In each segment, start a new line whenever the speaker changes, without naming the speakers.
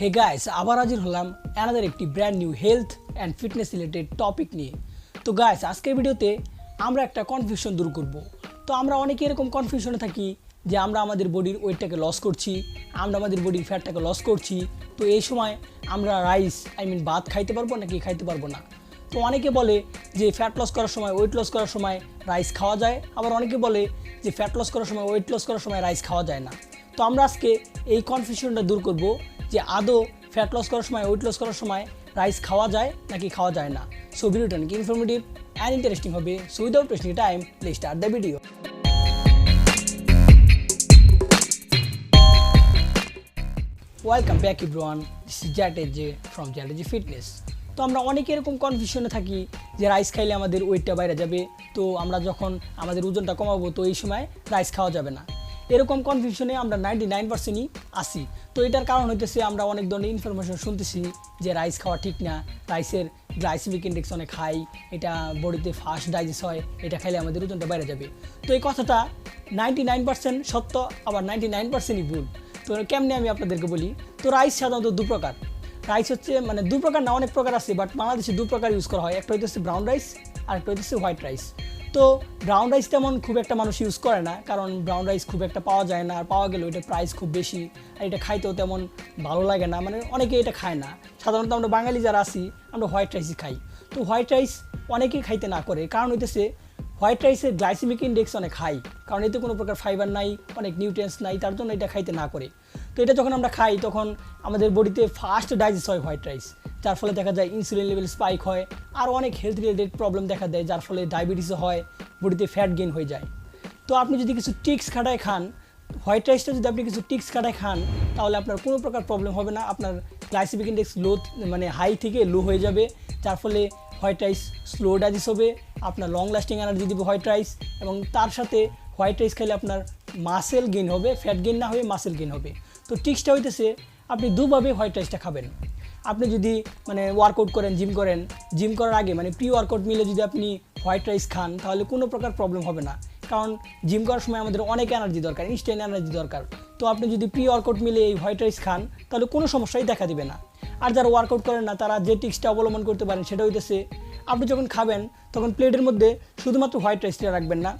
Hey guys আবার হাজির হলাম অ্যানাদার একটি brand new health and fitness related topic নিয়ে। তো গাইস আজকের ভিডিওতে আমরা একটা কনফিউশন দূর করব। তো আমরা অনেকে এরকম কনফিউশনে থাকি যে আমরা আমাদের বডির ওয়েটটাকে লস করছি, আমরা আমাদের বডির ফ্যাটটাকে লস করছি। তো এই সময় আমরা রাইস আই মিন ভাত খাইতে পারব নাকি খাইতে পারব না? তো অনেকে বলে যে ফ্যাট লস করার সময় ওয়েট লস করার সময় রাইস খাওয়া যায়। আবার অনেকে বলে যে ফ্যাট লস করার সময় ওয়েট লস করার সময় রাইস খাওয়া যায় না। তো আমরা আজকে এই কনফিউশনটা দূর করব যে আদৌ ফ্যাট লস করার সময় ওয়েট লস করার সময় রাইস খাওয়া যায় নাকি খাওয়া যায় না? সো ভিডিওটা নাকি ইনফরমেটিভ অ্যান্ড ইন্টারেস্টিং হবে। সো উইদাউট ওয়েস্টিং টাইম লে start the video welcome back everyone this is জ্যাটেজে from জ্যাটেজি ফিটনেস তো আমরা অনেকে এরকম কনফিউশনে থাকি যে রাইস খাইলে আমাদের ওয়েটটা বাইরে যাবে। তো আমরা যখন আমাদের ওজনটা কমাবো, তো এই সময় রাইস খাওয়া যাবে না। এরকম কনফিউশনে আমরা নাইনটি নাইন পার্সেন্টই আসি তো এটার কারণ হইতেছে আমরা অনেক ধরনের ইনফরমেশন শুনতেছি যে রাইস খাওয়া ঠিক না রাইসের গ্লাইসিমিক ইন্ডেক্স অনেক হাই এটা বডিতে ফাস্ট ডাইজেস্ট হয়, এটা খাইলে আমাদের ওজনটা বাইরে যাবে। তো এই কথাটা নাইনটি নাইন পার্সেন্ট সত্য, আবার নাইনটি নাইন পার্সেন্টই ভুল। তো কেমনে আমি আপনাদেরকে বলি? তো রাইস সাধারণত দু প্রকার। রাইস হচ্ছে মানে দু প্রকার না, অনেক প্রকার আছে বাট বাংলাদেশে দু প্রকার ইউজ করা হয়। একটা হইতেছে ব্রাউন রাইস আর একটা হইতেছে হোয়াইট রাইস তো ব্রাউন রাইস তেমন খুব একটা মানুষ ইউজ করে না, কারণ ব্রাউন রাইস খুব একটা পাওয়া যায় না, আর পাওয়া গেলেও এটা প্রাইস খুব বেশি, আর এটা খাইতেও তেমন ভালো লাগে না মানে অনেকে এটা খায় না। সাধারণত আমরা বাঙালি যারা আছি, আমরা হোয়াইট রাইসই খাই। তো হোয়াইট রাইস অনেকেই খাইতে না করে, কারণ হইতেছে হোয়াইট রাইসের গ্লাইসিমিক ইন্ডেক্স অনেক হাই কারণ এতে কোনো প্রকার ফাইবার নাই, অনেক নিউট্রিয়েন্টস নাই, তার জন্য এটা খাইতে না করে। তো এটা যখন আমরা খাই, তখন আমাদের বডিতে ফার্স্ট ডাইজেস্ট হয় হোয়াইট রাইস যার ফলে দেখা যায় ইনসুলিন লেভেল স্পাইক হয়, আর অনেক হেলথ রিলেটেড প্রবলেম দেখা দেয়, যার ফলে ডায়াবেটিসও হয় বডিতে ফ্যাট গেইন হয়ে যায়। তো আপনি যদি কিছু টিক্স খাটায় খান হোয়াইট রাইসটা যদি আপনি কিছু টিক্স কাটায় খান, তাহলে আপনার কোনো প্রকার প্রবলেম হবে না, আপনার গ্লাইসিমিক ইন্ডেক্স লো মানে হাই থেকে লো হয়ে যাবে, যার ফলে হোয়াইট রাইস স্লো ডাইজেস্ট হবে, আপনার লং লাস্টিং এনার্জি দিবে হোয়াইট রাইস এবং তার সাথে হোয়াইট রাইস খাইলে আপনার মাসেল গেইন হবে ফ্যাট গেইন না হয়ে মাসেল গেইন হবে। তো টিক্সটা হইতেছে, আপনি দুভাবে হোয়াইট রাইসটা খাবেন। আপনি যদি মানে ওয়ার্কআউট করেন জিম করেন জিম করার আগে মানে প্রি ওয়ার্কআউট মিলে যদি আপনি হোয়াইট রাইস খান, তাহলে কোনো প্রকার প্রবলেম হবে না। কারণ জিম করার সময় আমাদের অনেক এনার্জি দরকার ইনস্ট্যান্ট এনার্জি দরকার। তো আপনি যদি প্রি ওয়ার্কআউট মিলে এই হোয়াইট রাইস খান, তাহলে কোনো সমস্যাই দেখা দিবে না। আর যারা ওয়ার্কআউট করেন না, তারা যে টিক্সটা অবলম্বন করতে পারেন, সেটা হইতেছে, আপনি যখন খাবেন, তখন প্লেটের মধ্যে শুধুমাত্র হোয়াইট রাইসটা রাখবেন না,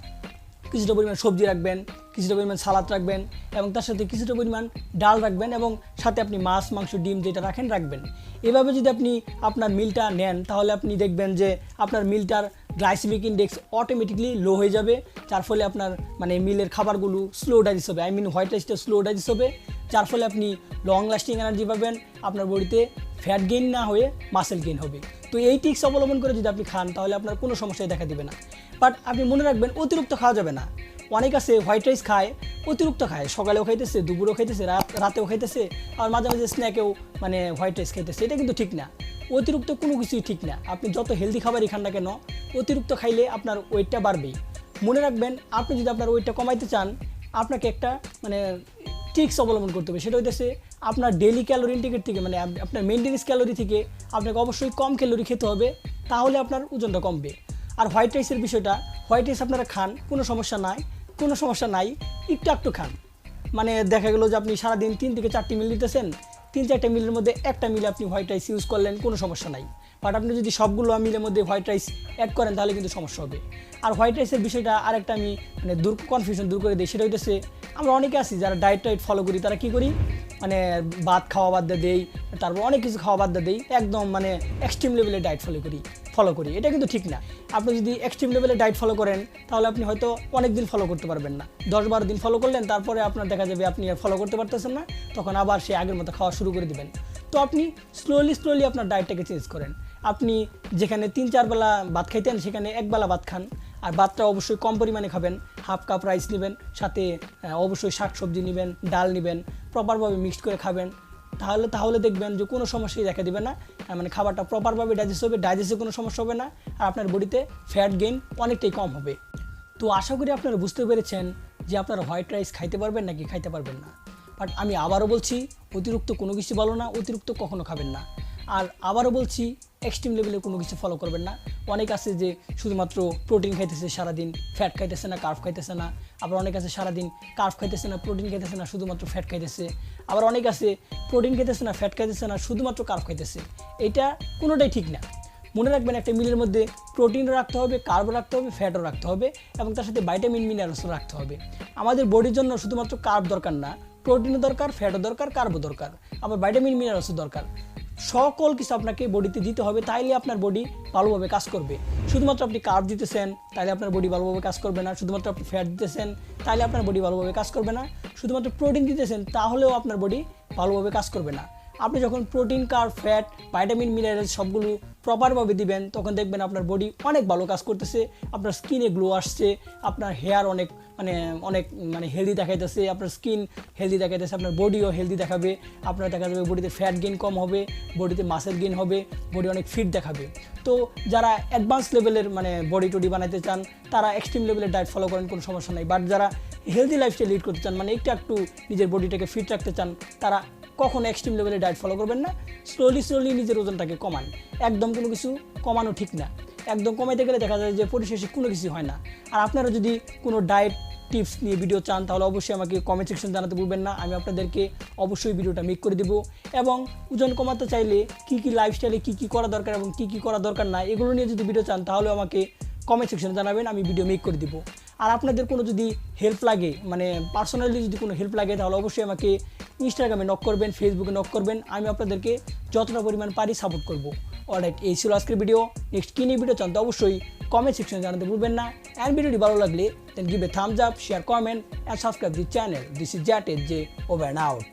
কিছুটা পরিমাণ সবজি রাখবেন কিছুটা পরিমাণ সালাদ রাখবেন এবং তার সাথে কিছুটা পরিমাণ ডাল রাখবেন এবং সাথে আপনি মাছ, মাংস, ডিম যেটা রাখেন রাখবেন। এভাবে যদি আপনি আপনার মিলটা নেন, তাহলে আপনি দেখবেন যে আপনার মিলটার গ্লাইসিমিক ইন্ডেক্স অটোমেটিকলি লো হয়ে যাবে, যার ফলে আপনার মানে মিলের খাবারগুলো স্লো ডাইজেস্ট হবে। আই মিন হোয়াইট রাইসটা স্লো ডাইজেস্ট হবে, যার ফলে আপনি লং লাস্টিং এনার্জি পাবেন, আপনার বডিতে ফ্যাট গেইন না হয়ে মাসেল গেইন হবে। তো এই টিক্স অবলম্বন করে যদি আপনি খান, তাহলে আপনার কোনো সমস্যায় দেখা দিবে না। বাট আপনি মনে রাখবেন, অতিরিক্ত খাওয়া যাবে না। অনেক আছে হোয়াইট রাইস খায়, অতিরিক্ত খায়। সকালেও খাইতেছে, দুপুরেও খাইতেছে রাতেও খাইতেছে, আর মাঝে মাঝে স্ন্যাকেও মানে হোয়াইট রাইস খাইতেছে। এটা কিন্তু ঠিক না। অতিরিক্ত কোনো কিছুই ঠিক না। আপনি যত হেলদি খাবারই খান না কেন, অতিরিক্ত খাইলে আপনার ওয়েটটা বাড়বেই। মনে রাখবেন, আপনি যদি আপনার ওয়েটটা কমাইতে চান, আপনাকে একটা মানে টিক্স অবলম্বন করতে হবে। সেটা হইতেছে, আপনার ডেলি ক্যালোরি ইন্টিকেট থেকে মানে আপনার মেনটেন্স ক্যালোরি থেকে আপনাকে অবশ্যই কম ক্যালোরি খেতে হবে, তাহলে আপনার ওজনটা কমবে। আর হোয়াইট রাইসের বিষয়টা হোয়াইট রাইস আপনারা খান, কোনো সমস্যা নাই। কোনো সমস্যা নাই, একটু একটু খান। মানে দেখা গেলো যে আপনি সারাদিন তিন থেকে চারটি মিল নিতেছেন, তিন চারটে মিলের মধ্যে একটা মিলে আপনি হোয়াইট রাইস ইউজ করলেন, কোনো সমস্যা নাই। বাট আপনি যদি সবগুলো মিলের মধ্যে হোয়াইট রাইস অ্যাড করেন, তাহলে কিন্তু সমস্যা হবে। আর হোয়াইট রাইসের বিষয়টা আরেকটা আমি মানে দূর কনফিউশন দূর করে দিই, সেটা হইতেছে আমরা অনেকে আছি যারা ডায়েট টাইট ফলো করি, তারা কী করি? মানে ভাত খাওয়া বাদ দেই, তারপর অনেক কিছু খাওয়া বাদ দেই, একদম মানে এক্সট্রিম লেভেলে ডায়েট ফলো করি ফলো করি। এটা কিন্তু ঠিক না। আপনি যদি এক্সট্রিম লেভেলে ডায়েট ফলো করেন, তাহলে আপনি হয়তো অনেক দিন ফলো করতে পারবেন না। দশ বারো দিন ফলো করলেন, তারপরে আপনার দেখা যাবে আপনি আর ফলো করতে পারতেছেন না, তখন আবার সে আগের মতো খাওয়া শুরু করে দিবেন। তো আপনি স্লোলি স্লোলি আপনার ডায়েটটাকে চেঞ্জ করেন। আপনি যেখানে তিন চার বেলা ভাত খাইতেন, সেখানে এক বেলা ভাত খান, আর ভাতটা অবশ্যই কম পরিমাণে খাবেন। হাফ কাপ রাইস নেবেন, সাথে অবশ্যই শাক সবজি নেবেন, ডাল নেবেন। প্রপারভাবে মিক্সড করে খাবেন, তাহলে তাহলে দেখবেন যে কোনো সমস্যাই দেখা দিবে না। মানে খাবারটা প্রপারভাবে ডাইজেস্ট হবে ডাইজেস্টে কোনো সমস্যা হবে না, আর আপনার বডিতে ফ্যাট গেইন অনেকটাই কম হবে। তো আশা করি আপনারা বুঝতে পেরেছেন যে আপনারা হোয়াইট রাইস খাইতে পারবেন নাকি খাইতে পারবেন না। বাট আমি আবারও বলছি, অতিরিক্ত কোনো কিছু ভালো না, অতিরিক্ত কখনো খাবেন না। আর আবারও বলছি এক্সট্রিম লেভেলে কোনো কিছু ফলো করবেন না। অনেক আছে যে শুধুমাত্র প্রোটিন খাইতেছে সারাদিন ফ্যাট খাইতেছে না কার্ভ খাইতেছে না। আবার অনেক আছে সারাদিন কার্ভ খাইতেছে না প্রোটিন খাইতেছে না, শুধুমাত্র ফ্যাট খাইতেছে। আবার অনেক আছে প্রোটিন খাইতেছে না ফ্যাট খাইতেছে না, শুধুমাত্র কার্ভ খাইতেছে। এটা কোনোটাই ঠিক না। মনে রাখবেন একটা মিলের মধ্যে প্রোটিনও রাখতে হবে কার্বও রাখতে হবে ফ্যাটও রাখতে হবে এবং তার সাথে ভাইটামিন মিনারেলসও রাখতে হবে। আমাদের বডির জন্য শুধুমাত্র কার্ব দরকার না প্রোটিনও দরকার ফ্যাটও দরকার কার্বও দরকার। আবার ভাইটামিন মিনারেলসও দরকার। সকল কিছু আপনাকে বডিতে দিতে হবে, তাইলে আপনার বডি ভালোভাবে কাজ করবে। শুধুমাত্র আপনি কার্ব দিতেছেন তাহলে আপনার বডি ভালোভাবে কাজ করবে না। শুধুমাত্র আপনি ফ্যাট দিতেছেন তাহলে আপনার বডি ভালোভাবে কাজ করবে না। শুধুমাত্র প্রোটিন দিতেছেন, তাহলেও আপনার বডি ভালোভাবে কাজ করবে না। আপনি যখন protein carb fat vitamin mineral সবগুলো প্রপারভাবে দিবেন, তখন দেখবেন আপনার বডি অনেক ভালো কাজ করতেছে। আপনার স্কিনে গ্লো আসছে, আপনার হেয়ার অনেক মানে অনেক মানে হেলদি দেখাইতেছে, আপনার স্কিন হেলদি দেখাইতেছে, আপনার বডিও হেলদি দেখাবে, আপনার দেখা যাবে বডিতে ফ্যাট গেইন কম হবে বডিতে মাসেল গেইন হবে বডি অনেক ফিট দেখাবে। তো যারা অ্যাডভান্স লেভেলের মানে বডি টডি বানাতে চান, তারা এক্সট্রিম লেভেলের ডায়েট ফলো করেন, কোনো সমস্যা নাই। বাট যারা হেলদি লাইফস্টাইল লিড করতে চান মানে একটু একটু নিজের বডিটাকে ফিট রাখতে চান, তারা কখনো এক্সট্রিম লেভেলে ডায়েট ফলো করবেন না। স্লোলি স্লোলি নিজের ওজনটাকে কমান। একদম কোনো কিছু কমানো ঠিক না। একদম কমাইতে গেলে দেখা যায় যে পরিশেষে কোনো কিছু হয় না। আর আপনারা যদি কোনো ডায়েট টিপস নিয়ে ভিডিও চান, তাহলে অবশ্যই আমাকে কমেন্ট সেকশন জানাতে ভুলবেন না। আমি আপনাদেরকে অবশ্যই ভিডিওটা মেক করে দেবো। এবং ওজন কমাতে চাইলে কী কী লাইফস্টাইলে কী কী করা দরকার এবং কী কী করা দরকার না, এগুলো নিয়ে যদি ভিডিও চান, তাহলে আমাকে কমেন্ট সেকশনে জানাবেন, আমি ভিডিও মেক করে দেবো। আর আপনাদের কোনো যদি হেল্প লাগে মানে পার্সোনালি যদি কোনো হেল্প লাগে, তাহলে অবশ্যই আমাকে ইনস্টাগ্রামে নক করবেন ফেসবুকে নক করবেন, আমি আপনাদেরকে যতটা পরিমাণ পারি সাপোর্ট করব। অলরাইট এই ছিল আজকের ভিডিও নেক্সট কী নিয়ে ভিডিও চান তো অবশ্যই কমেন্ট সেকশনে জানাতে ভুলবেন না। অ্যান্ড ভিডিওটি ভালো লাগলে then give a thumbs up share comment and subscribe the channel this is জ্যাট এজ জে ওভার আউট